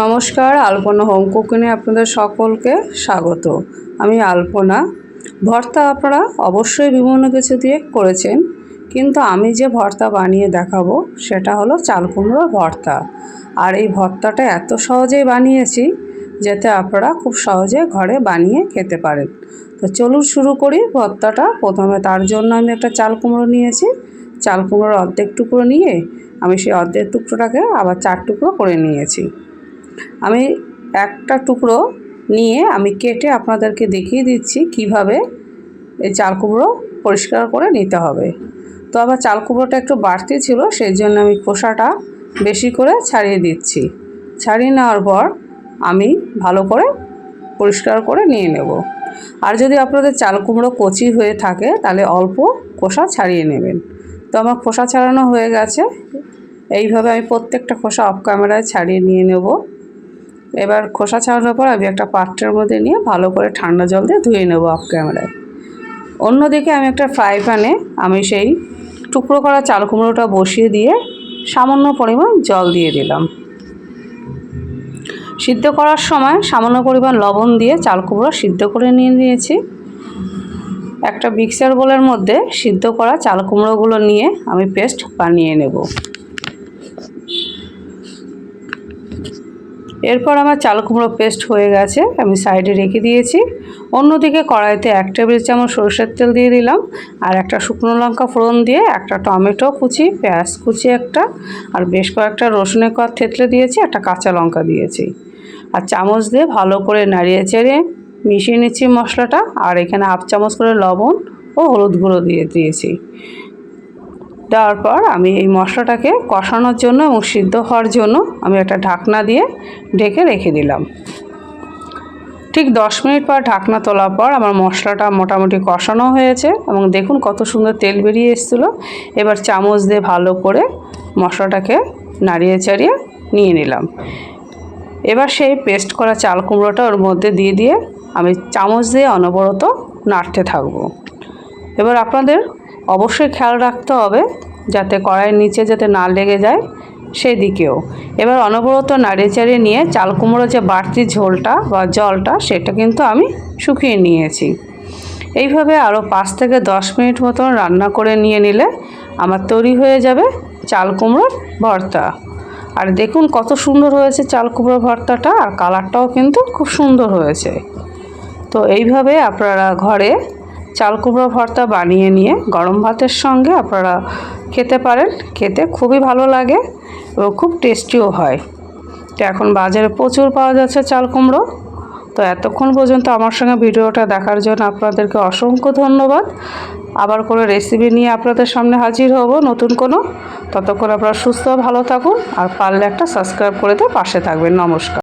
নমস্কার, আলপনা হোম কুকিংয়ে আপনাদের সকলকে স্বাগত। আমি আলপনা। ভর্তা আপনারা অবশ্যই বিভিন্ন কিছু দিয়ে করেছেন, কিন্তু আমি যে ভর্তা বানিয়ে দেখাবো সেটা হলো চাল কুমড়োর ভর্তা। আর এই ভর্তাটা এত সহজেই বানিয়েছি যাতে আপনারা খুব সহজে ঘরে বানিয়ে খেতে পারেন। তো চলুন শুরু করি ভর্তাটা। প্রথমে তার জন্য আমি একটা চাল কুমড়ো নিয়েছি। চাল কুমড়োর অর্ধেক টুকরো নিয়ে আমি সেই অর্ধেক টুকরোটাকে আবার চার টুকরো করে নিয়েছি। আমি একটা টুকরো নিয়ে আমি কেটে আপনাদেরকে দেখিয়ে দিচ্ছি কীভাবে এই চাল কুমড়ো পরিষ্কার করে নিতে হবে। তো আবার চাল কুমড়োটা একটু বাড়তি ছিল, সেই জন্য আমি খোসাটা বেশি করে ছাড়িয়ে দিচ্ছি। ছাড়িয়ে নেওয়ার পর আমি ভালো করে পরিষ্কার করে নিয়ে নেব। আর যদি আপনাদের চাল কুমড়ো কচি হয়ে থাকে, তাহলে অল্প খোসা ছাড়িয়ে নেবেন। তো আমার খোসা ছাড়ানো হয়ে গেছে। এইভাবে আমি প্রত্যেকটা খোসা অফ ক্যামেরায় ছাড়িয়ে নিয়ে নেব। এবার খোসা ছাড়ানোর পর আমি একটা পাত্রের মধ্যে নিয়ে ভালো করে ঠান্ডা জল দিয়ে ধুয়ে নেব অফ ক্যামেরায় অন্যদিকে আমি একটা ফ্রাই প্যানে আমি সেই টুকরো করা চাল কুমড়োটা বসিয়ে দিয়ে সামান্য পরিমাণ জল দিয়ে দিলাম। সিদ্ধ করার সময় সামান্য পরিমাণ লবণ দিয়ে চাল কুমড়ো সিদ্ধ করে নিয়ে নিয়েছি। একটা মিক্সার বোলের মধ্যে সিদ্ধ করা চাল কুমড়োগুলো নিয়ে আমি পেস্ট বানিয়ে নেব। এরপর আমার চাল কুমড়ো পেস্ট হয়ে গেছে, আমি সাইডে রেখে দিয়েছি। অন্যদিকে কড়াইতে এক টেবিল চামচ সরষের তেল দিয়ে দিলাম, আর একটা শুকনো লঙ্কা ফোড়ন দিয়ে একটা টমেটো কুচি, পেঁয়াজ কুচি একটা, আর বেশ কয়েকটা রসুনের কর থেতলে দিয়েছি, একটা কাঁচা লঙ্কা দিয়েছি। আর চামচ দিয়ে ভালো করে নাড়িয়ে চেড়ে মিশিয়ে নিচ্ছি মশলাটা, আর এখানে হাফ চামচ করে লবণ ও হলুদ গুঁড়ো দিয়ে দিয়েছি। দেওয়ার পর আমি এই মশলাটাকে কষানোর জন্য এবং সিদ্ধ হওয়ার জন্য আমি একটা ঢাকনা দিয়ে ঢেকে রেখে দিলাম। ঠিক দশ মিনিট পর ঢাকনা তোলার পর আমার মশলাটা মোটামুটি কষানো হয়েছে এবং দেখুন কত সুন্দর তেল বেরিয়ে এসেছিল। এবার চামচ দিয়ে ভালো করে মশলাটাকে নাড়িয়ে চাড়িয়ে নিয়ে নিলাম। এবার সেই পেস্ট করা চাল কুমড়োটা ওর মধ্যে দিয়ে দিয়ে আমি চামচ দিয়ে অনবরত নাড়তে থাকব। এবার আপনাদের অবশ্যই খেয়াল রাখতে হবে যাতে কড়াইয়ের নিচে যাতে না লেগে যায় সেই দিকেও এবার অনবরত নাড়িয়ে চাড়িয়ে নিয়ে চাল কুমড়ো যে বাড়তি ঝোলটা বা জলটা, সেটা কিন্তু আমি শুকিয়ে নিয়েছি। এইভাবে আরও পাঁচ থেকে দশ মিনিট মতন রান্না করে নিয়ে নিলে আমার তৈরি হয়ে যাবে চাল কুমড়োর ভর্তা। আর দেখুন কত সুন্দর হয়েছে চাল কুমড়ো ভর্তাটা, আর কালারটাও কিন্তু খুব সুন্দর হয়েছে। তো এইভাবে আপনারা ঘরে চাল কুমড়ো ভর্তা বানিয়ে নিয়ে গরম ভাতের সঙ্গে আপনারা খেতে পারেন। খেতে খুবই ভালো লাগে এবং খুব টেস্টিও হয়। তো এখন বাজারে প্রচুর পাওয়া যাচ্ছে চাল কুমড়ো। তো এতক্ষণ পর্যন্ত আমার সঙ্গে ভিডিওটা দেখার জন্য আপনাদেরকে অসংখ্য ধন্যবাদ। আবার কোনো রেসিপি নিয়ে আপনাদের সামনে হাজির হব নতুন কোনো। ততক্ষণ আপনারা সুস্থ, ভালো থাকুন আর পারলে একটা সাবস্ক্রাইব করে দিয়ে পাশে থাকবেন। নমস্কার।